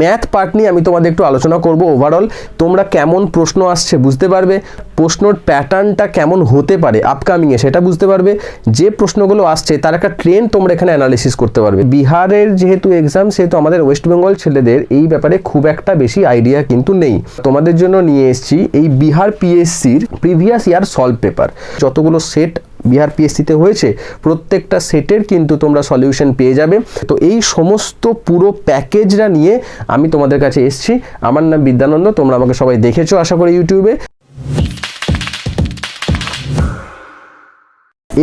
Math part নিয়ে আমি তোমাদের একটু আলোচনা করব ওভারঅল তোমরা কেমন প্রশ্ন আসছে বুঝতে পারবে? প্রশ্নর প্যাটার্নটা কেমন হতে পারে আপকামিংয়ে সেটা বুঝতে পারবে। যে প্রশ্নগুলো আসছে, তার একটা ট্রেন্ড তোমরা এখানে অ্যানালিসিস করতে পারবে। বিহারের যেহেতু এক্সাম সেহেতু আমাদের ওয়েস্ট বেঙ্গল ছেলেদের এই ব্যাপারে খুব একটা বেশি আইডিয়া কিন্তু নেই। তোমাদের জন্য নিয়ে এসেছি এই বিহার পিএসসির প্রিভিয়াস ইয়ার সলভ পেপার যতগুলো সেট বিহার পিএসসিতে হয়েছে, প্রত্যেকটা সেটের কিন্তু তোমরা সলিউশন পেয়ে যাবে। তো এই সমস্ত পুরো প্যাকেজটা নিয়ে আমি তোমাদের কাছে এসেছি। আমার নাম বিদ্যানন্দ, তোমরা আমাকে সবাই দেখেছ আশা করি ইউটিউবে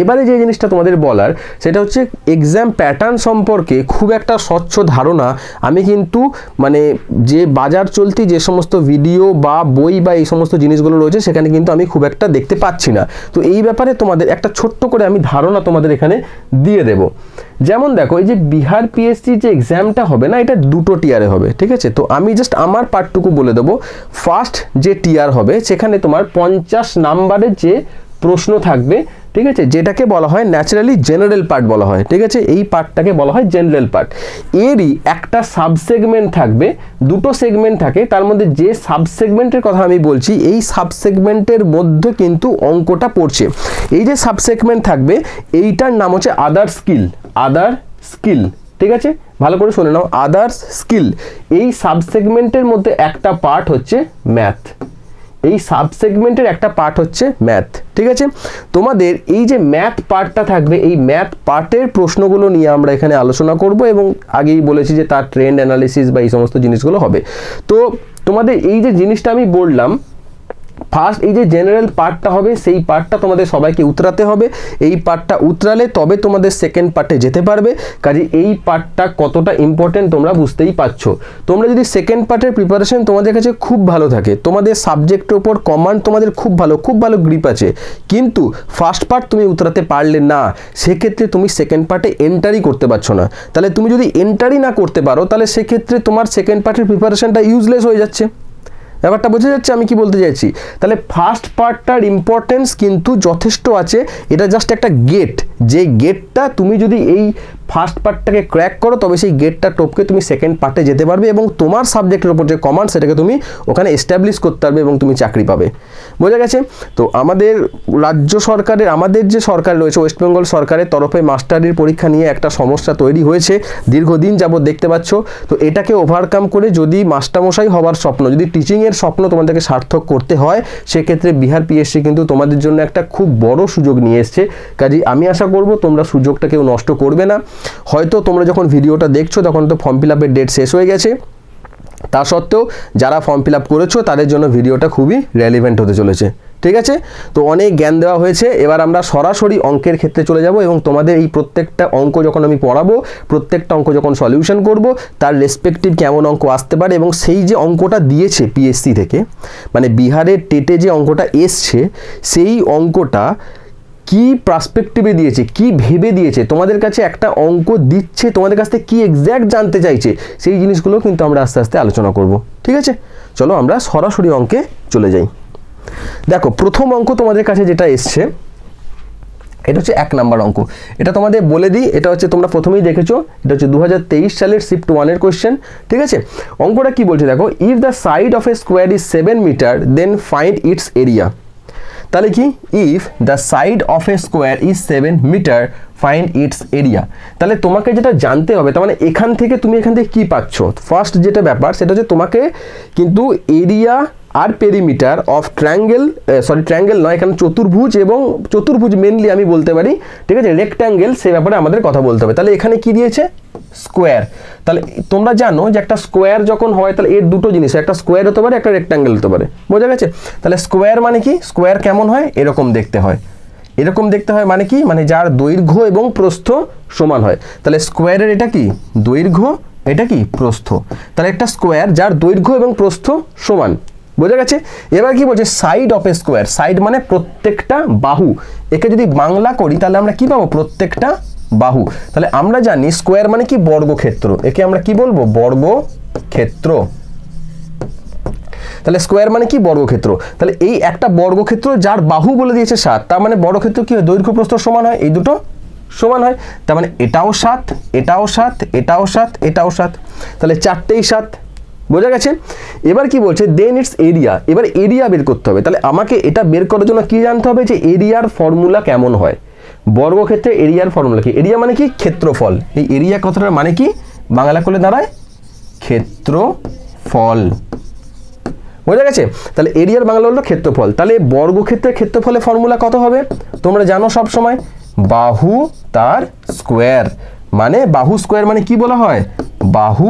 এবারে যে জিনিসটা তোমাদের বলার, সেটা হচ্ছে এক্সাম প্যাটার্ন সম্পর্কে খুব একটা স্বচ্ছ ধারণা। আমি কিন্তু মানে যে বাজার চলতি যে সমস্ত ভিডিও বা বই বা এই সমস্ত জিনিসগুলো রয়েছে, সেখানে কিন্তু আমি খুব একটা দেখতে পাচ্ছি না। তো এই ব্যাপারে তোমাদের একটা ছোট্ট করে আমি ধারণা তোমাদের এখানে দিয়ে দেব। যেমন দেখো, এই যে বিহার পিএসসি যে এক্সামটা হবে না, এটা দুটো টিয়ারে হবে, ঠিক আছে? তো আমি জাস্ট আমার পার্টটুকু বলে দেবো। ফার্স্ট যে টিয়ার হবে, সেখানে তোমার পঞ্চাশ নাম্বারের যে প্রশ্ন থাকবে, ঠিক আছে? যেটাকে বলা হয় ন্যাচারালি জেনারেল পার্ট বলা হয়, ঠিক আছে? এই পার্টটাকে বলা হয় জেনারেল পার্ট। এরই একটা সাবসেগমেন্ট থাকবে, দুটো সেগমেন্ট থাকে, তার মধ্যে যে সাবসেগমেন্টের কথা আমি বলছি, এই সাবসেগমেন্টের মধ্যে কিন্তু অঙ্কটা পড়ছে। এই যে সাবসেগমেন্ট থাকবে, এইটার নাম হচ্ছে আদার স্কিল আদার স্কিল ঠিক আছে? ভালো করে শুনে নাও আদার্স স্কিল এই সাবসেগমেন্টের মধ্যে একটা পার্ট হচ্ছে ম্যাথ এই সাবসেগমেন্টের একটা পার্ট হচ্ছে ম্যাথ ঠিক আছে? তোমাদের এই যে ম্যাথ পার্টটা থাকবে, এই ম্যাথ পার্টের প্রশ্নগুলো নিয়ে আমরা এখানে আলোচনা করব এবং আগেই বলেছি যে তার ট্রেন্ড অ্যানালিসিস বা এই সমস্ত জিনিসগুলো হবে। তো তোমাদের এই যে জিনিসটা আমি বললাম ফার্স্ট এই যে জেনারেল পার্টটা হবে, সেই পার্টটা তোমাদের সবাইকে উতরাতে হবে। এই পার্টটা উতরালে তবে তোমাদের সেকেন্ড পার্টে যেতে পারবে। কাজে এই পার্টটা কতটা ইম্পর্টেন্ট তোমরা বুঝতেই পারছ। তোমরা যদি সেকেন্ড পার্টের প্রিপারেশন তোমাদের কাছে খুব ভালো থাকে, তোমাদের সাবজেক্টের ওপর কমান্ড তোমাদের খুব ভালো খুব ভালো গ্রিপ আছে। কিন্তু ফার্স্ট পার্ট তুমি উতরাতে পারলে না, সেক্ষেত্রে তুমি সেকেন্ড পার্টে এন্টারই করতে পারছ না। তাহলে তুমি যদি এন্টারই না করতে পারো, তাহলে সেক্ষেত্রে তোমার সেকেন্ড পার্টের প্রিপারেশনটা ইউজলেস হয়ে যাচ্ছে। ব্যাপারটা বোঝা যাচ্ছে, আমি কি বলতে চাইছি? তাহলে ফার্স্ট পার্টটার ইম্পর্টেন্স কিন্তু যথেষ্ট আছে। এটা জাস্ট একটা গেট যে গেটটা তুমি যদি এই ফার্স্ট পার্টটাকে ক্র্যাক করো, তবে সেই গেটটা টপকে তুমি সেকেন্ড পার্টে যেতে পারবে এবং তোমার সাবজেক্টের ওপর যে কমান্ড সেটাকে তুমি ওখানে এস্টাবলিশ করতে পারবে এবং তুমি চাকরি পাবে। বোঝা গেছে? তো আমাদের রাজ্য সরকারের, আমাদের যে সরকার রয়েছে ওয়েস্ট বেঙ্গল সরকারের তরফে মাস্টারির পরীক্ষা নিয়ে একটা সমস্যা তৈরি হয়েছে, দীর্ঘদিন যাবৎ দেখতে পাচ্ছ। তো এটাকে ওভারকাম করে যদি মাস্টারমশাই হওয়ার স্বপ্ন, যদি টিচিংয়ের স্বপ্ন তোমাদেরকে সার্থক করতে হয়, সেক্ষেত্রে বিহার পিএসসি কিন্তু তোমাদের জন্য একটা খুব বড় সুযোগ নিয়ে এসছে। কাজেই আমি আশা করব তোমরা সুযোগটা কেউ নষ্ট করবে না। হয়তো তোমরা যখন ভিডিওটা দেখছ, তখন তো ফর্ম ফিল আপের ডেট শেষ হয়ে গেছে। তা সত্ত্বেও, যারা ফর্ম ফিল আপ করেছ, তাদের জন্য ভিডিওটা খুবই রেলিভেন্ট হতে চলেছে। ঠিক আছে? তো অনেক জ্ঞান দেওয়া হয়েছে। এবার আমরা সরাসরি অঙ্কের ক্ষেত্রে চলে যাব এবং তোমাদের এই প্রত্যেকটা অঙ্ক যখন আমি পড়াবো, প্রত্যেকটা অঙ্ক যখন সলিউশন করব, তার রেসপেক্টিভ কেমন অঙ্ক আসতে পারে এবং সেই যে অঙ্কটা দিয়েছে পিএসসি থেকে মানে বিহারের টেটে যে অঙ্কটা এসছে, সেই অঙ্কটা কি পার্সপেক্টিভে দিয়েছে, কি ভেবে দিয়েছে, তোমাদের কাছে একটা অঙ্ক দিচ্ছে, তোমাদের কাছ থেকে কি এক্স্যাক্ট জানতে চাইছে, সেই জিনিসগুলো কিন্তু আমরা আস্তে আস্তে আলোচনা করব, ঠিক আছে? চলো আমরা সরাসরি অঙ্কে চলে যাই। দেখো, প্রথম অঙ্ক তোমাদের কাছে যেটা এসছে, এটা হচ্ছে এক নাম্বার অঙ্ক। এটা তোমাদের বলে দিই, এটা হচ্ছে তোমরা প্রথমেই দেখেছ, এটা হচ্ছে দু হাজার তেইশ সালের শিফট ওয়ানের কোয়েশ্চেন ঠিক আছে? অঙ্কটা কি বলছে দেখো if the side of a square is seven metre then find its area তাহলে কি? If the side of a square is seven metre find its area তাহলে তোমাকে যেটা জানতে হবে, তার মানে এখান থেকে তুমি এখান থেকে কী পাচ্ছ? ফার্স্ট যেটা ব্যাপার, সেটা হচ্ছে তোমাকে কিন্তু area R perimeter of triangle sorry triangle নয়, এখানে চতুর্ভুজ এবং চতুর্ভুজ মেনলি আমি বলতে পারি, ঠিক আছে? রেক্ট্যাঙ্গেল সে ব্যাপারে আমাদের কথা বলতে হবে। তাহলে এখানে কি দিয়েছে? স্কোয়ার তাহলে তোমরা জানো যে একটা স্কোয়ার যখন হয়, তাহলে এর দুটো জিনিস, একটা স্কোয়ার হতে পারে, একটা রেক্ট্যাঙ্গেল হতে পারে। বোঝা গেছে? তাহলে স্কোয়ার মানে কি? স্কোয়ার কেমন হয়? এরকম দেখতে হয়। এরকম দেখতে হয় মানে কি? মানে যার দৈর্ঘ্য এবং প্রস্থ সমান হয়। তাহলে স্কোয়ারের এটা কি? দৈর্ঘ্য, এটা কি? প্রস্থ। তাহলে একটা স্কোয়ার যার দৈর্ঘ্য এবং প্রস্থ সমান। বোঝা গেছে? এবার কি বলছে? Side of a square side মানে প্রত্যেকটা বাহু। একে যদি বাংলা করি, তাহলে আমরা কি পাবো? প্রত্যেকটা বাহু। তাহলে আমরা জানি স্কোয়ার মানে কি? বর্গক্ষেত্র। একে আমরা কি বলব? বর্গক্ষেত্র। তাহলে স্কোয়ার মানে কি? বর্গক্ষেত্র। তাহলে এই একটা বর্গক্ষেত্র যার বাহু বলে দিয়েছে সাত, তার মানে বর্গক্ষেত্র কি হয়? দৈর্ঘ্য, প্রস্থ সমান হয়। এই দুটো সমান হয়। তার মানে এটাও সাত এটাও সাত এটাও সাত এটাও সাত। তাহলে চারটেই সাত। বোঝা গেছে? এবার কি বলছে? দেন ইটস এরিয়া এবার এরিয়া বের করতে হবে। তাহলে আমাকে এটা বের করার জন্য কি জানতে হবে যে এরিয়ার ফর্মুলা কেমন হয়? বর্গক্ষেত্রে এরিয়ার ফর্মুলা কি? এরিয়া মানে কি? ক্ষেত্রফল। এই এরিয়া কথাটার মানে কি? বাংলা করলে দাঁড়ায়। ক্ষেত্রফল। বোঝা গেছে? তাহলে এরিয়ার বাংলা হলো ক্ষেত্রফল। তাহলে বর্গক্ষেত্রের ক্ষেত্রফলের ফর্মুলা কত হবে? তোমরা জানো সব সময়? বাহু তার স্কোয়ার মানে বাহু স্কোয়ার মানে কি বলা হয়? বাহু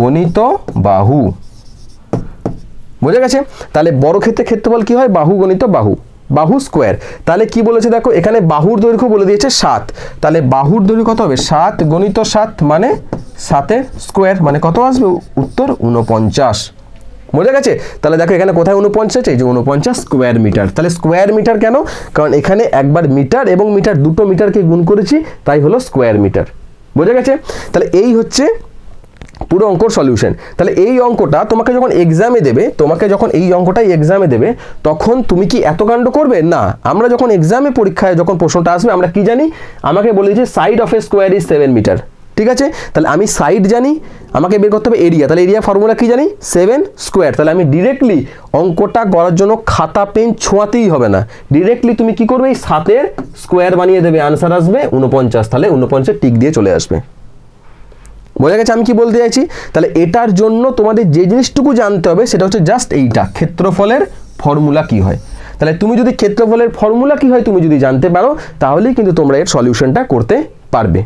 গণিত বাহু। বোঝা গেছে? তাহলে বড় ক্ষেত্রে ক্ষেত্রফল কি হয়? বাহু, গণিত, বাহু। বাহু স্কোয়ার তাহলে কি বলেছে দেখো? এখানে বাহুর দৈর্ঘ্য বলে দিয়েছে সাত। তাহলে বাহুর দৈর্ঘ্য কত হবে? সাত গণিত সাত মানে সাতের স্কোয়ার মানে কত আসবে? উত্তর উনপঞ্চাশ বোঝা গেছে? তাহলে দেখো এখানে কোথায় উনপঞ্চাশ এই যে উনপঞ্চাশ স্কোয়ার মিটার তাহলে স্কোয়ার মিটার কেন? কারণ এখানে একবার মিটার এবং মিটার দুটো মিটারকে গুণ করেছি, তাই হলো স্কোয়ার মিটার বোঝা গেছে? তাহলে এই হচ্ছে পুরো অঙ্কর সলিউশন তাহলে এই অঙ্কটা তোমাকে যখন এক্সামে দেবে, তোমাকে যখন এই অঙ্কটাই এক্সামে দেবে, তখন তুমি কি এত কাণ্ড করবে? না। আমরা যখন এক্সামে পরীক্ষায় যখন প্রশ্নটা আসবে, আমরা কি জানি? আমাকে বলে দিয়েছে side of a square is seven metre ঠিক আছে? তাহলে আমি সাইড জানি, আমাকে বের করতে হবে এরিয়া তাহলে এরিয়া ফর্মুলা কি জানি? সেভেন স্কোয়ার তাহলে আমি ডিরেক্টলি অঙ্কটা করার জন্য খাতা, পেন ছোঁয়াতেই হবে না। ডিরেক্টলি তুমি কি করবে? এই সাতের স্কোয়ার বানিয়ে দেবে। আনসার আসবে উনপঞ্চাশ তাহলে উনপঞ্চাশ টিক দিয়ে চলে আসবে। বোঝা গেছে আমি কি বলতে চাইছি? তাহলে এটার জন্য তোমাদের যে জিনিসটুকু জানতে হবে সেটা হচ্ছে জাস্ট এইটা, ক্ষেত্রফলের ফর্মুলা কি হয়? তাহলে তুমি যদি ক্ষেত্রফলের ফর্মুলা কি হয় তুমি যদি জানতে পারো, তাহলেই কিন্তু তোমরা এর সলিউশনটা করতে পারবে।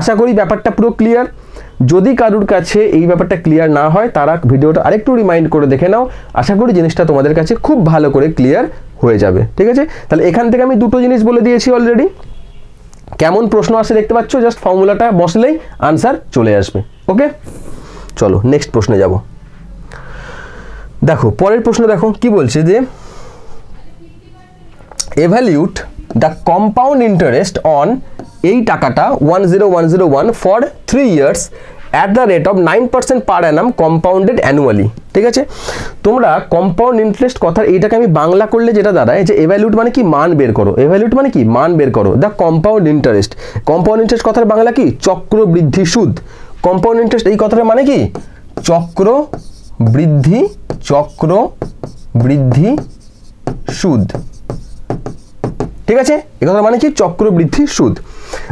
আশা করি ব্যাপারটা পুরো ক্লিয়ার যদি কারুর কাছে এই ব্যাপারটা ক্লিয়ার না হয়, তারা ভিডিওটা আরেকটু রিমাইন্ড করে দেখে নাও। আশা করি জিনিসটা তোমাদের কাছে খুব ভালো করে ক্লিয়ার হয়ে যাবে, ঠিক আছে? তাহলে এখান থেকে আমি দুটো জিনিস বলে দিয়েছি অলরেডি কেমন প্রশ্ন আসে দেখতে পাচ্ছ? জাস্ট ফর্মুলাটা বসলেই আনসার চলে আসবে। ওকে চলো নেক্সট প্রশ্নে যাব। দেখো, পরের প্রশ্ন দেখো, কি বলছে যে evaluate the compound interest on এই টাকাটা one zero one zero one for three years at the rate of nine percent per annum compounded annually ঠিক আছে? তোমরা কম্পাউন্ড ইন্টারেস্ট কথার এইটাকে আমি বাংলা করলে যেটা দাঁড়ায়, যে এভ্যালিউট মানে কি? মান বের করো। এভ্যালিউট মানে কি? মান বের করো। The compound interest compound interest কথার বাংলা কি? চক্র বৃদ্ধি সুদ। কম্পাউন্ড ইন্টারেস্ট এই কথাটা মানে কি? চক্র বৃদ্ধি চক্র বৃদ্ধি সুদ। ঠিক আছে? এ কথা মানে কি? চক্রবৃদ্ধি সুদ।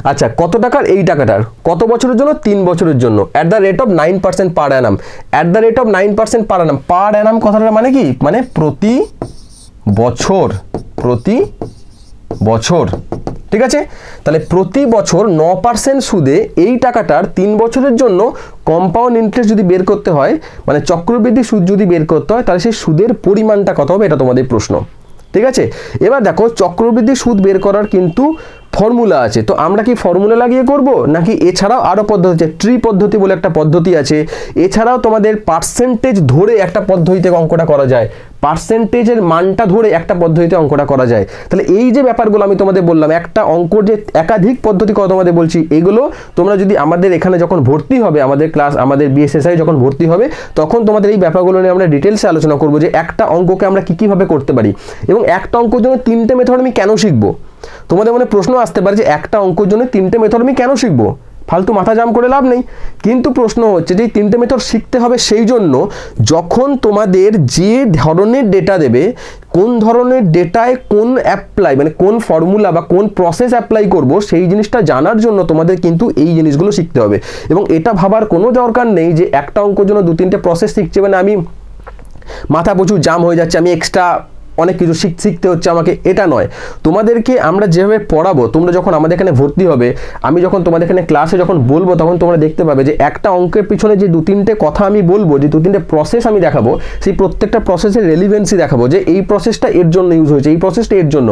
আচ্ছা কত টাকার এই টাকাটার? কত বছরের জন্য? তিন বছরের জন্য। At the rate of nine percent per annum at the rate of nine percent per annum per annum কথাটা মানে কি? মানে প্রতি বছর। প্রতি বছর। ঠিক আছে? তাহলে প্রতি বছর ন পার্সেন্ট সুদে এই টাকাটার তিন বছরের জন্য কম্পাউন্ড ইন্টারেস্ট যদি বের করতে হয় মানে চক্রবৃদ্ধি সুদ যদি বের করতে হয়, তাহলে সেই সুদের পরিমাণটা কত হবে? এটা তোমাদের প্রশ্ন। ঠিক আছে? এবার দেখো, চক্রবৃদ্ধি সুদ বের করার কিন্তু ফর্মুলা আছে। তো আমরা কি ফর্মুলা লাগিয়ে করব? নাকি এছাড়াও আরও পদ্ধতি আছে? ট্রি পদ্ধতি বলে একটা পদ্ধতি আছে। এছাড়াও তোমাদের পার্সেন্টেজ ধরে একটা পদ্ধতিতে অঙ্কটা করা যায়। পার্সেন্টেজের মানটা ধরে একটা পদ্ধতিতে অঙ্কটা করা যায়। তাহলে এই যে ব্যাপারগুলো আমি তোমাদের বললাম, একটা অঙ্ক যে একাধিক পদ্ধতি কথা তোমাদের বলছি, এগুলো তোমরা যদি আমাদের এখানে যখন ভর্তি হবে, আমাদের ক্লাস আমাদের বিএসএসআই যখন ভর্তি হবে, তখন তোমাদের এই ব্যাপারগুলো নিয়ে আমরা ডিটেলসে আলোচনা করব যে একটা অঙ্ককে আমরা কী কীভাবে করতে পারি। এবং একটা অঙ্কের জন্য তিনটে মেথড আমি কেন শিখব? তোমাদের মনে প্রশ্ন আসতে পারে যে একটা অঙ্কের জন্য তিনটে মেথড আমি কেন শিখব? ফালতু মাথা জাম করে লাভ নেই। কিন্তু প্রশ্ন হচ্ছে যে তিনটে মেথড শিখতে হবে সেই জন্য যখন তোমাদের যে ধরনের ডেটা দেবে, কোন ধরনের ডেটায় কোন অ্যাপ্লাই মানে কোন ফর্মুলা বা কোন প্রসেস অ্যাপ্লাই করব, সেই জিনিসটা জানার জন্য তোমাদের কিন্তু এই জিনিসগুলো শিখতে হবে। এবং এটা ভাবার কোনো দরকার নেই যে একটা অঙ্কের জন্য দু তিনটে প্রসেস শিখছে মানে আমি মাথা প্রচুর জাম হয়ে যাচ্ছে, আমি এক্সট্রা অনেক কিছু শিখ শিখতে হচ্ছে আমাকে, এটা নয়। তোমাদেরকে আমরা যেভাবে পড়াবো, তোমরা যখন আমাদের এখানে ভর্তি হবে, আমি যখন তোমাদের এখানে ক্লাসে যখন বলব, তখন তোমরা দেখতে পাবে যে একটা অঙ্কের পিছনে যে দু তিনটে কথা আমি বলব, যে দু তিনটে প্রসেস আমি দেখাবো, সেই প্রত্যেকটা প্রসেসের রেলিভেন্সি দেখাবো, যে এই প্রসেসটা এর জন্য ইউজ হয়েছে, এই প্রসেসটা এর জন্য।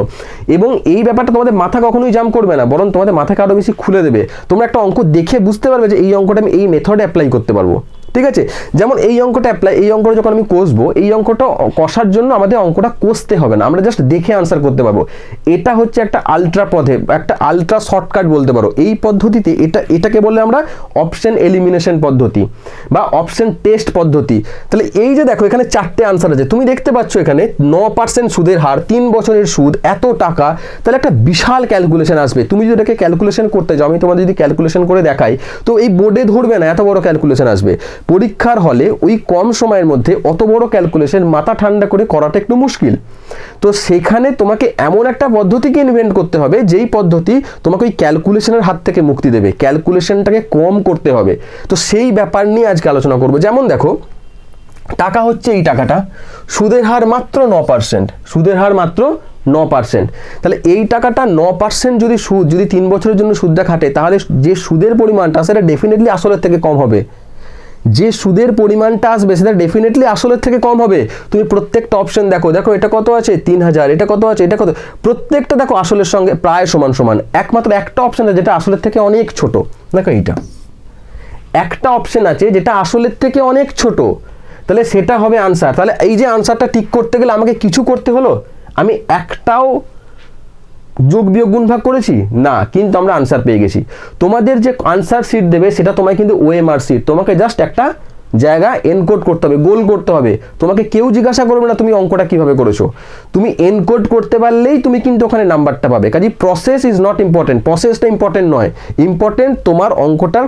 এবং এই ব্যাপারটা তোমাদের মাথা কখনোই জাম করবে না, বরং তোমাদের মাথাকে আরও বেশি খুলে দেবে। তোমরা একটা অঙ্ক দেখে বুঝতে পারবে যে এই অঙ্কটা আমি এই মেথডে অ্যাপ্লাই করতে পারব। ঠিক আছে? যেমন এই অঙ্কটা অ্যাপ্লাই এই অঙ্কটা যখন আমি কষবো, এই অঙ্কটা কষার জন্য আমাদের অঙ্কটা কষতে হবে না। আমরা জাস্ট দেখে আনসার করতে পারব। এটা হচ্ছে একটা আলট্রা পথে, একটা আলট্রা শর্টকাট বলতে পারো। এই পদ্ধতিতে এটা, এটাকে বলে আমরা অপশন এলিমিনেশন পদ্ধতি বা অপশন টেস্ট পদ্ধতি। তাহলে এই যে দেখো, এখানে চারটে আনসার আছে। তুমি দেখতে পাচ্ছ এখানে ন পার্সেন্ট সুদের হার, তিন বছরের সুদ, এত টাকা। তাহলে একটা বিশাল ক্যালকুলেশন আসবে। তুমি যদি এটাকে ক্যালকুলেশন করতে যাও, আমি তোমাদের যদি ক্যালকুলেশন করে দেখাই, তো এই বোর্ডে ধরবে না, এত বড় ক্যালকুলেশন আসবে। পরীক্ষার হলে ওই কম সময়ের মধ্যে অত বড় ক্যালকুলেশন মাথা ঠান্ডা করে করাটা একটু মুশকিল। তো সেখানে তোমাকে এমন একটা পদ্ধতিকে ইনভেন্ট করতে হবে, যেই পদ্ধতি তোমাকে ওই ক্যালকুলেশনের হাত থেকে মুক্তি দেবে। ক্যালকুলেশনটাকে কম করতে হবে। তো সেই ব্যাপার নিয়ে আজকে আলোচনা করব। যেমন দেখো, টাকা হচ্ছে এই টাকাটা, সুদের হার মাত্র ন পার্সেন্ট সুদের হার মাত্র ন পার্সেন্ট তাহলে এই টাকাটা ন পার্সেন্ট যদি সুদ যদি তিন বছরের জন্য সুদটা খাটে, তাহলে যে সুদের পরিমাণটা, সেটা ডেফিনেটলি আসলের থেকে কম হবে। যে সুদের পরিমাণটা আসবে সেটা ডেফিনেটলি আসলের থেকে কম হবে। তুমি প্রত্যেকটা অপশন দেখো দেখো এটা কত আছে? তিন হাজার এটা কত আছে? এটা কত? প্রত্যেকটা দেখো আসলের সঙ্গে প্রায় সমান সমান। একমাত্র একটা অপশন আছে যেটা আসলের থেকে অনেক ছোট। দেখো এইটা। একটা অপশন আছে যেটা আসলের থেকে অনেক ছোট। তাহলে সেটা হবে আনসার তাহলে এই যে আনসারটা ঠিক করতে গেলে আমাকে কিছু করতে হলো? আমি একটাও যোগ বিয়োগ গুণ ভাগ করেছি? না, কিন্তু আমরা আনসার পেয়ে গেছি। তোমাদের যে আনসার সিট দেবে, সেটা তোমায় কিন্তু ওএমআর সিট তোমাকে জাস্ট একটা জায়গা এনকোড করতে হবে, গোল করতে হবে। তোমাকে কেউ জিজ্ঞাসা করবে না তুমি অঙ্কটা কীভাবে করেছ। তুমি এনকোড করতে পারলেই তুমি কিন্তু ওখানে নাম্বারটা পাবে। কাজে প্রসেস ইজ নট ইম্পর্টেন্ট প্রসেসটা ইম্পর্টেন্ট নয়। ইম্পর্টেন্ট তোমার অঙ্কটার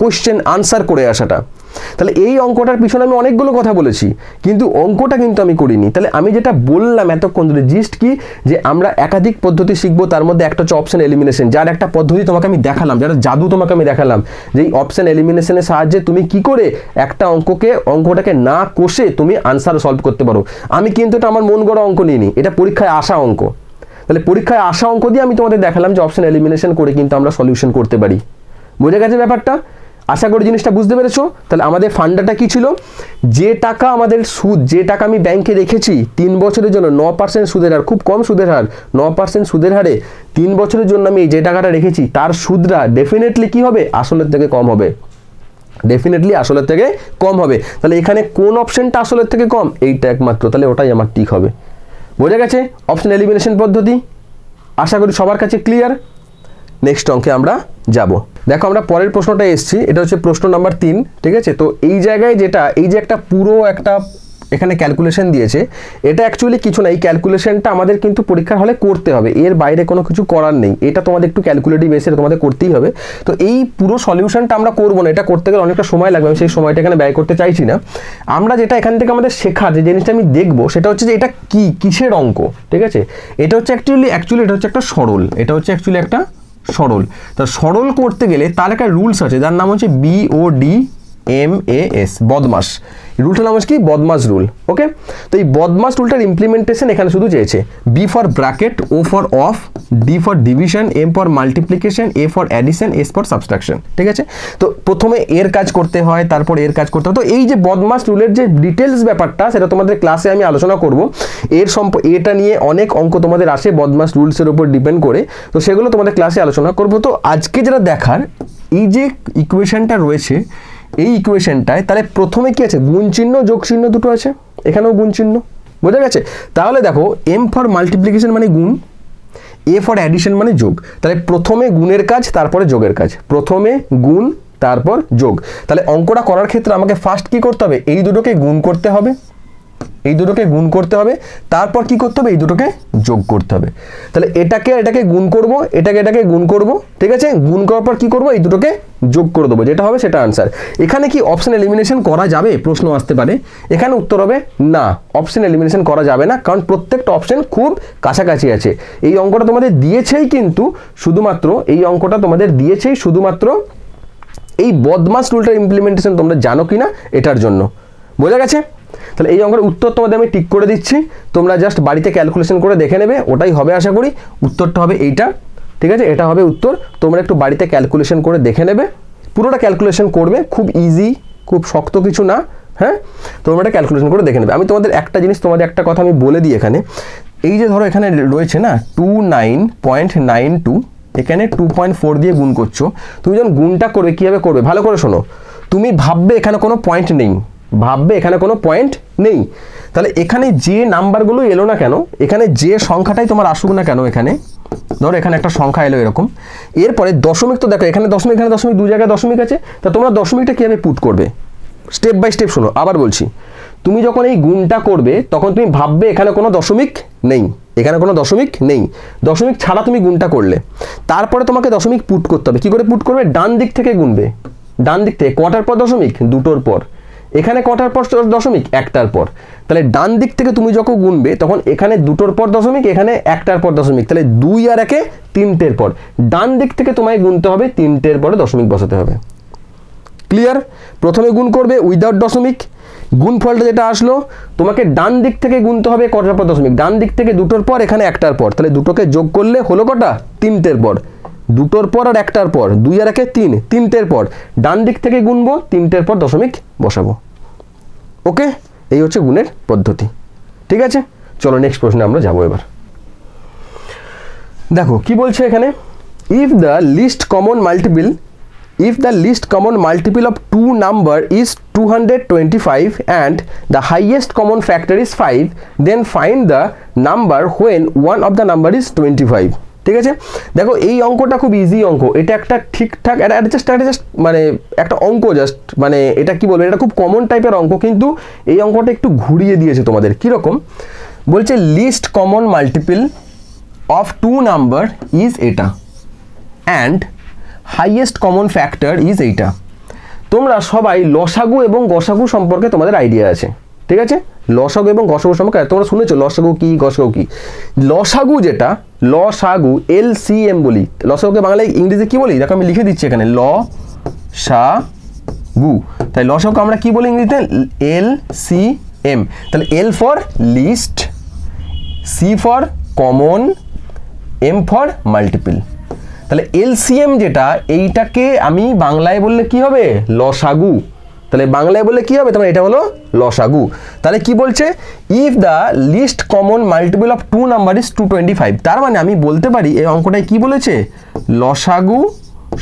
কোয়েশ্চেন আনসার করে আসাটা। তাহলে এই অঙ্কটার পিছনে আমি অনেকগুলো কথা বলেছি, কিন্তু অঙ্কটা কিন্তু আমি করিনি। তাহলে আমি যেটা বললাম এতক্ষণ ধরে জিস্ট কি? যে আমরা একাধিক পদ্ধতি শিখব, তার মধ্যে একটা হচ্ছে অপশন এলিমিনেশন যার একটা পদ্ধতি তোমাকে আমি দেখালাম, যার জাদু তোমাকে আমি দেখালাম। যে এই অপশন এলিমিনেশনের সাহায্যে তুমি কি করে একটা অঙ্ককে, অঙ্কটাকে না কষে তুমি আনসার সলভ করতে পারো। আমি কিন্তু এটা আমার মন গড়া অঙ্ক নিইনি, এটা পরীক্ষায় আসা অঙ্ক। তাহলে পরীক্ষায় আসা অঙ্ক দিয়ে আমি তোমাদের দেখালাম যে অপশন এলিমিনেশন করে কিন্তু আমরা সলিউশন করতে পারি। বুঝে গেছে ব্যাপারটা? আশা করি জিনিসটা বুঝতে পেরেছ? তাহলে আমাদের ফান্ডাটা কি ছিল? যে টাকা আমাদের সুদ, যে টাকা আমি ব্যাংকে রেখেছি, তিন বছরের জন্য ন পার্সেন্ট সুদের হার, খুব কম সুদের হার ন পার্সেন্ট সুদের হারে তিন বছরের জন্য আমি যে টাকাটা রেখেছি, তার সুদরা ডেফিনেটলি কি হবে? আসলের থেকে কম হবে। ডেফিনেটলি আসলের থেকে কম হবে। তাহলে এখানে কোন অপশনটা আসলের থেকে কম? এইটা একমাত্র। তাহলে ওটাই আমার ঠিক হবে। বোঝা গেছে? অপশন এলিমিনেশন পদ্ধতি। আশা করি সবার কাছে ক্লিয়ার নেক্সট অঙ্কে আমরা যাব। দেখো আমরা পরের প্রশ্নটা এসেছি, এটা হচ্ছে প্রশ্ন নাম্বার তিন, ঠিক আছে? তো এই জায়গায় যেটা, এই যে একটা পুরো একটা এখানে ক্যালকুলেশন দিয়েছে, এটা অ্যাকচুয়ালি কিছু না, এই ক্যালকুলেশনটা আমাদের কিন্তু পরীক্ষার হলে করতে হবে, এর বাইরে কোনো কিছু করার নেই, এটা তোমাদের একটু ক্যালকুলেটিভ বেসে তোমাদের করতেই হবে। তো এই পুরো সলিউশনটা আমরা করব না, এটা করতে গেলে অনেকটা সময় লাগবে, আমি সেই সময়টা এখানে ব্যয় করতে চাইছি না। আমরা যেটা এখান থেকে আমাদের শেখা, যে জিনিসটা আমি দেখব, সেটা হচ্ছে যে এটা কি, কিসের অঙ্ক, ঠিক আছে? এটা হচ্ছে অ্যাকচুয়ালি অ্যাকচুয়ালি এটা হচ্ছে একটা সরল, এটা হচ্ছে অ্যাকচুয়ালি একটা সরল। তা সরল করতে গেলে তার একটা রুলস আছে যার নাম হচ্ছে বিওডি এম এ এস বদমাস রুলটার নাম কি? বদমাস রুল ওকে তো এই বদমাস রুলটার ইমপ্লিমেন্টেশন এখানে শুধু চেয়েছে B for bracket O for of D for division M for multiplication A for addition S for subtraction ঠিক আছে? তো প্রথমে এর কাজ করতে হয়, তারপর এর কাজ করতে হয়। তো এই যে বদমাস রুলের যে ডিটেলস ব্যাপারটা, সেটা তোমাদের ক্লাসে আমি আলোচনা করব। এর সম্প, এটা নিয়ে অনেক অঙ্ক তোমাদের আসে বদমাস রুলসের উপর ডিপেন্ড করে। তো সেগুলো তোমাদের ক্লাসে আলোচনা করব। তো আজকে যেটা দেখার, এই যে ইকুয়েশনটা রয়েছে এই ইকুয়েশনটায় তাহলে প্রথমে কী আছে? গুণ চিহ্ন, যোগ চিহ্ন দুটো আছে। এখানেও গুণ চিহ্ন। বোঝা গেছে? তাহলে দেখো এম ফর মাল্টিপ্লিকেশন মানে গুণ এ ফর অ্যাডিশন মানে যোগ। তাহলে প্রথমে গুণের কাজ, তারপরে যোগের কাজ। প্রথমে গুণ, তারপর যোগ। তাহলে অঙ্কটা করার ক্ষেত্রে আমাকে ফার্স্ট কী করতে হবে? এই দুটোকে গুণ করতে হবে। এই দুটোকে গুণ করতে হবে, তারপর কি করতে হবে? এই দুটোকে যোগ করতে হবে। তাহলে এটাকে এটাকে গুণ করব, এটাকে এটাকে গুণ করব, ঠিক আছে? গুণ করার পর কি করব? এই দুটোকে যোগ করে দেবো, যেটা হবে সেটা আনসার এখানে কি অপশন এলিমিনেশন করা যাবে? প্রশ্ন আসতে পারে। এখানে উত্তর হবে না অপশন এলিমিনেশন করা যাবে না, কারণ প্রত্যেকটা অপশন খুব কাছাকাছি আছে। এই অঙ্কটা তোমাদের দিয়েছেই কিন্তু শুধুমাত্র, এই অঙ্কটা তোমাদের দিয়েছেই শুধুমাত্র এই বদমাস রুলটার ইমপ্লিমেন্টেশন তোমরা জানো কি না এটার জন্য। বোঝা গেছে? তাহলে এই অঙ্কের উত্তর তোমাদের আমি টিক করে দিচ্ছি। তোমরা জাস্ট বাড়িতে ক্যালকুলেশন করে দেখে নেবে, ওটাই হবে আশা করি। উত্তরটা হবে এইটা, ঠিক আছে? এটা হবে উত্তর। তোমরা একটু বাড়িতে ক্যালকুলেশন করে দেখে নেবে। পুরোটা ক্যালকুলেশন করবে, খুব ইজি খুব শক্ত কিছু না হ্যাঁ? তোমরা এটা ক্যালকুলেশন করে দেখে নেবে। আমি তোমাদের একটা জিনিস, তোমাদের একটা কথা আমি বলে দিই এখানে। এই যে ধরো এখানে রয়েছে না two nine point nine two এখানে টু পয়েন্ট ফোর দিয়ে গুণ করছ। তুমি যখন গুণটা করবে, কীভাবে করবে? ভালো করে শোনো। তুমি ভাববে এখানে কোনো পয়েন্ট নেই। ভাববে, এখানে কোনো পয়েন্ট নেই। তাহলে এখানে যে নাম্বারগুলো এলো না কেন, এখানে যে সংখ্যাটাই তোমার আসুক না কেন এখানে, ধরো এখানে একটা সংখ্যা এলো এরকম, এরপরে দশমিক তো দেখো, এখানে দশমিক এখানে দশমিক, দু জায়গায় দশমিক আছে, তা তোমরা দশমিকটা কীভাবে পুট করবে? স্টেপ বাই স্টেপ শোনো, আবার বলছি। তুমি যখন এই গুণটা করবে, তখন তুমি ভাববে এখানে কোনো দশমিক নেই, এখানে কোনো দশমিক নেই। দশমিক ছাড়া তুমি গুণটা করলে। তারপরে তোমাকে দশমিক পুট করতে হবে। কী করে পুট করবে? ডান দিক থেকে গুনবে। ডান দিক থেকে কটার পর দশমিক, দুটোর পর। এখানে কটার পর দশমিক? একটার পর। তাহলে ডান দিক থেকে তুমি যখন গুনবে, তখন এখানে দুটোর পর দশমিক, এখানে একটার পর দশমিক। তাহলে দুই আর একে তিনটের পর। ডান দিক থেকে তোমায় গুনতে হবে, তিনটের পরে দশমিক বসাতে হবে। ক্লিয়ার প্রথমে গুণ করবে উইদাউট দশমিক। গুণফলটা যেটা আসলো, তোমাকে ডান দিক থেকে গুনতে হবে কটার পর দশমিক? ডান দিক থেকে দুটোর পর, এখানে একটার পর। তাহলে দুটোকে যোগ করলে হলো কটা? তিনটের পর। দুটোর পর আর একটার পর, দুই আর একে তিন, তিনটের পর। ডান দিক থেকে গুনবো, তিনটের পর দশমিক বসাবো। ওকে? এই হচ্ছে গুণের পদ্ধতি। ঠিক আছে? চলো নেক্সট প্রশ্নে আমরা যাব এবার। দেখো, কি বলছে এখানে? If the least common multiple if the least common multiple of two number is 225 and the highest common factor is 5 then find the number when one of the number is 25 ঠিক আছে? দেখো, এই অঙ্কটা খুব ইজি অঙ্ক। এটা একটা ঠিকঠাক, এটা জাস্ট জাস্ট মানে একটা অঙ্ক জাস্ট মানে এটা কি বলব? এটা খুব কমন টাইপের অঙ্ক, কিন্তু এই অঙ্কটা একটু ঘুরিয়ে দিয়েছে তোমাদের। কীরকম? বলছে least common multiple of two number is এটা and highest common factor is এইটা তোমরা সবাই লসাগু এবং গসাগু সম্পর্কে তোমাদের আইডিয়া আছে। ঠিক আছে? লসাগু এবং গসাগু সম্পর্কে তোমরা শুনেছো, লসাগু কি, গসাগু কি? লসাগু যেটা, লসাগু, এল সি এম বলি। লসাগুকে বাংলায় ইংরেজি কি বলি? দেখো আমি লিখে দিচ্ছি এখানে ল সা গু তাই লসাগুকে আমরা কি বলি ইংরেজিতে? L C M. তাহলে L for least, C for common, M for multiple. তাহলে এলসিএম যেটা, এইটাকে আমি বাংলায় বললে কি হবে? লসাগু। তাহলে বাংলায় বললে কি হবে? তোমার এটা হলো লসাগু। তাহলে কি বলছে? If the least common multiple of two number is two twenty five তার মানে আমি বলতে পারি এই অঙ্কটায় কি বলেছে? লসাগু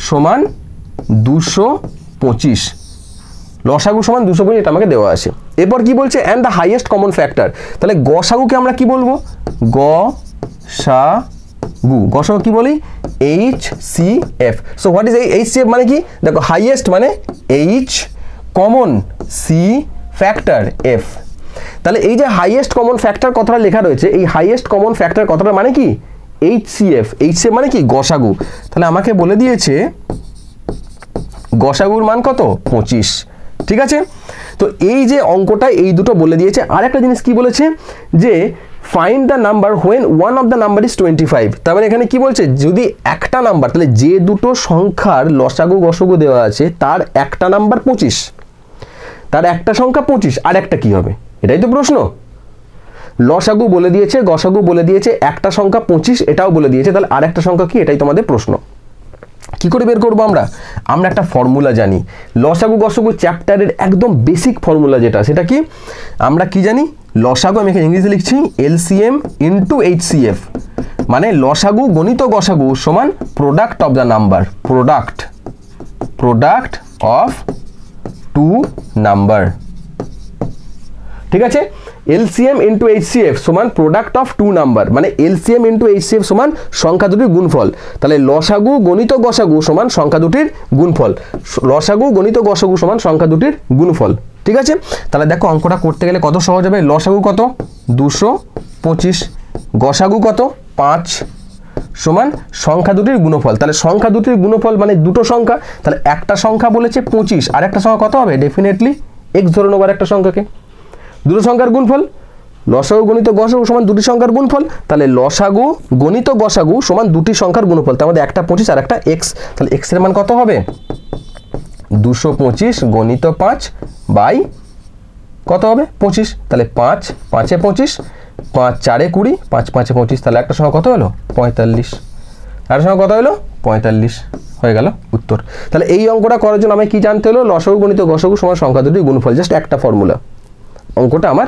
সমান দুশো পঁচিশ। লসাগু সমান দুশো পঁচিশ এটা আমাকে দেওয়া আছে। এরপর কি বলছে? And the highest common factor তাহলে গসাগুকে আমরা কি বলব? গ সা গু গসাগু কি বলি? H C F so what is এই এইচ সি এফ মানে কি? দেখো হাইয়েস্ট মানে H common C factor F তাহলে এই যে হাইয়েস্ট কমন ফ্যাক্টর কথাটা লেখা রয়েছে, এই হাইয়েস্ট কমন ফ্যাক্টর কথাটা মানে কি? H C F H C মানে কি? গসাগু। তাহলে আমাকে বলে দিয়েছে, গসাগুর মান কত? পঁচিশ। ঠিক আছে? তো এই যে অঙ্কটা, এই দুটো বলে দিয়েছে। আর একটা জিনিস কি বলেছে? যে find the number when one of the number is twenty five তার মানে এখানে কি বলছে? যদি একটা নাম্বার তাহলে যে দুটো সংখ্যার লসাগু গসাগু দেওয়া আছে, তার একটা নাম্বার পঁচিশ। তার একটা সংখ্যা পঁচিশ, আর একটা কি হবে? এটাই তো প্রশ্ন। লসাগু বলে দিয়েছে, গসাগু বলে দিয়েছে, একটা সংখ্যা পঁচিশ, এটাও বলে দিয়েছে, তাহলে আর একটা সংখ্যা কি? এটাই তোমাদের প্রশ্ন। কি করে বের করব আমরা? আমরা একটা ফর্মুলা জানি। লসাগু, গসাগু চ্যাপ্টারের একদম বেসিক ফর্মুলা যেটা, সেটা কি? আমরা কি জানি? লসাগু, আমি এখানে ইংরেজি লিখছি, এলসিএম ইন্টু এইচসিএফ। মানে লসাগু গণিত গসাগু সমান product of the number product product of two number. ঠিক আছে? এলসিএম ইন্টু এইচসিএফ সমান প্রোডাক্ট অফ টু নাম্বার মানে এলসিএম ইন্টু এইচসিএফ সমান সংখ্যা দুটির গুণফল। তাহলে লসাগু গণিত গসাগু সমান সংখ্যা দুটির গুণফল। লসাগু গণিত গসাগু সমান সংখ্যা দুটির গুণফল। ঠিক আছে? তাহলে দেখো অঙ্কটা করতে গেলে কত সহজ হবে? লসাগু কত? দুশো পঁচিশ। গসাগু কত? পাঁচ। সমান সংখ্যা দুটির গুণফল। তাহলে সংখ্যা দুটির গুণফল মানে দুটো সংখ্যা, তাহলে একটা সংখ্যা বলেছে পঁচিশ। আর একটা সংখ্যা কত হবে? ডেফিনেটলি এক্স ধরে নেবার একটা সংখ্যাকে। দুটো সংখ্যার গুণফল, লসাগু গণিত গসাগু সমান দুটি সংখ্যার গুণফল, তাহলে লসাগু গণিত গসাগু সমান দুটি সংখ্যার গুণফল। তার মধ্যে একটা পঁচিশ আর একটা এক্স তাহলে এক্সের মান কত হবে? দুশো পঁচিশ গণিত পাঁচ বাই কত হবে? পঁচিশ। তাহলে পাঁচ, পাঁচে পঁচিশ। পাঁচ চারে কুড়ি, পাঁচ পাঁচে পঁচিশ, তাহলে একটা সংখ্যা কত হলো? পঁয়তাল্লিশ। আর সংখ্যা কত হলো? পঁয়তাল্লিশ। হয়ে গেল উত্তর। তাহলে এই অঙ্কটা করার জন্য আমায় কি জানতে হলো? লসাগু গণিত গসাগু সমান সংখ্যা দুটি গুণফল জাস্ট একটা ফর্মুলা অঙ্কটা আমার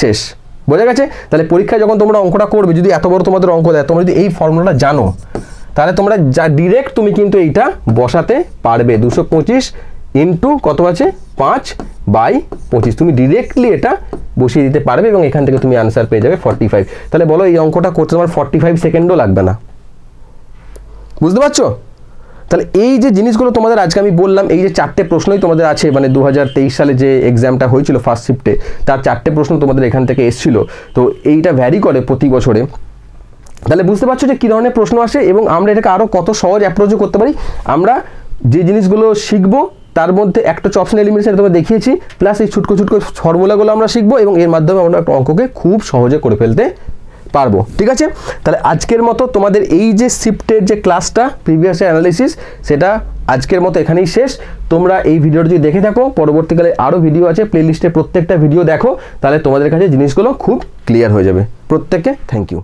শেষ। বোঝা গেছে? তাহলে পরীক্ষায় যখন তোমরা অঙ্কটা করবে, যদি এত বড় তোমাদের অঙ্ক দেয়, তোমরা যদি এই ফর্মুলাটা জানো, তাহলে তোমরা যা ডিরেক্ট তুমি কিন্তু এইটা বসাতে পারবে। দুশো পঁচিশ ইন্টু কত আছে? পাঁচ বাই পঁচিশ। তুমি ডিরেক্টলি এটা বসিয়ে দিতে পারবে এবং এখান থেকে তুমি আনসার পেয়ে যাবে ফর্টি ফাইভ তাহলে বলো এই অঙ্কটা করতে তোমার ফর্টি ফাইভ সেকেন্ডও লাগবে না। বুঝতে পারছ? তাহলে এই যে জিনিসগুলো তোমাদের আজকে আমি বললাম, এই যে চারটে প্রশ্নই তোমাদের আছে মানে দু হাজার তেইশ সালে যে এক্সামটা হয়েছিল ফার্স্ট শিফটে তার চারটে প্রশ্ন তোমাদের এখান থেকে এসেছিল। তো এইটা ভ্যারি করে প্রতি বছরে। তাহলে বুঝতে পারছ যে কী ধরনের প্রশ্ন আসে এবং আমরা এটাকে আরও কত সহজ অ্যাপ্রোচও করতে পারি। আমরা যে জিনিসগুলো শিখব তার মধ্যে একটা অপশন এলিমিনেশন তোমাকে দেখিয়েছি প্লাস এই ছুটকো ছুটকো ফর্মুলাগুলো আমরা শিখব এবং এর মাধ্যমে আমরা একটা অঙ্ককে খুব সহজে করে ফেলতে পারব, ঠিক আছে? তাহলে আজকের মতো তোমাদের এই যে শিফটের যে ক্লাসটা প্রিভিয়াস অ্যানালিসিস সেটা আজকের মতো এখানেই শেষ। তোমরা এই ভিডিওটা যদি দেখে থাকো, পরবর্তীকালে আরও ভিডিও আছে প্লেলিস্টে প্রত্যেকটা ভিডিও দেখো, তাহলে তোমাদের কাছে জিনিসগুলো খুব ক্লিয়ার হয়ে যাবে। প্রত্যেককে থ্যাংক ইউ